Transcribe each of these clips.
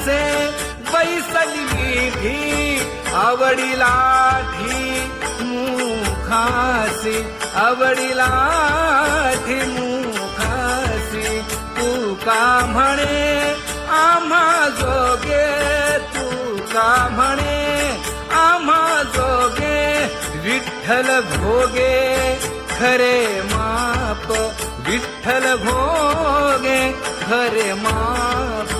रसे बैसली मीठी आवडीला धी मुखासी आवडीला धी मुखासी। तू का म्हणे आम्हा जोगे तू का म्हणे आम्हा जोगे विठ्ठल भोगे। खरे माप विठ्ठल भोगे खरे माप।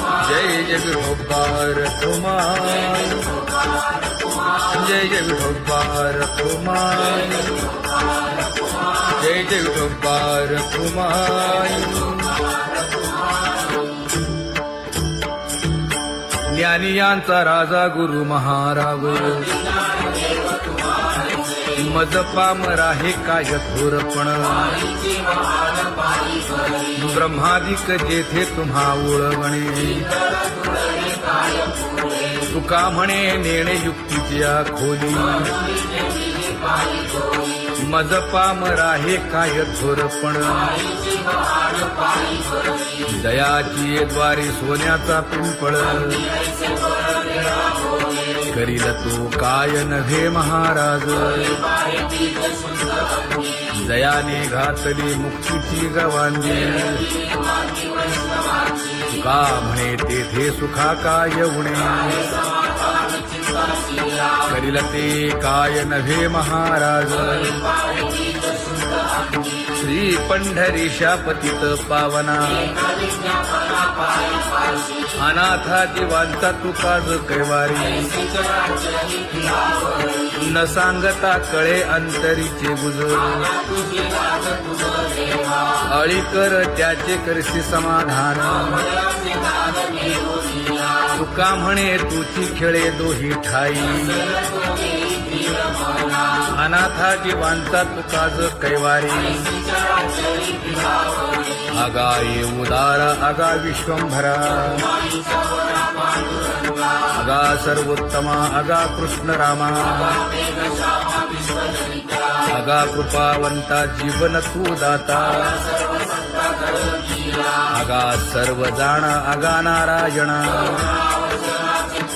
जय जय कुमार। जय जगोपार कुमार। जय जगोपार कुमार। ज्ञानी यांचा राजा गुरु महाराव मज पामरा हे काय थोरपण ब्रह्मादिक जेथे तुम्हा ओळवणे तुका म्हणे नेणे युक्तीच्या खोली. मजपाम राहे काय थोरपण दयाची द्वारे सोन्याचा पिंपळ. करील तो काय नव्हे महाराज. दयाने घातली मुक्तीची गवांजी का म्हणे तेथे सुखा काय उणे करील ते काय नव्हे महाराज? श्री पंढरी शापतीत पावना. अनाथा जीवांचा तुकाज कैवारी. न सांगता कळे अंतरीचे गुज. अळी कर त्याचे करशी समाधान. तुका म्हणे तुची खेळे दोही ठाई. अनाथा जीवांचा तुकाज कैवारी। अगा ये उदार अगा विश्वंभरा। अगा सर्वोत्तमा अगा कृष्ण रामा अगा कृपावंता जीवन तू दाता अगा सर्व जाण अगा नारायणा।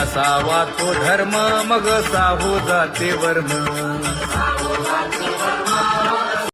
असावा तो धर्म मग साहू जाते वर्म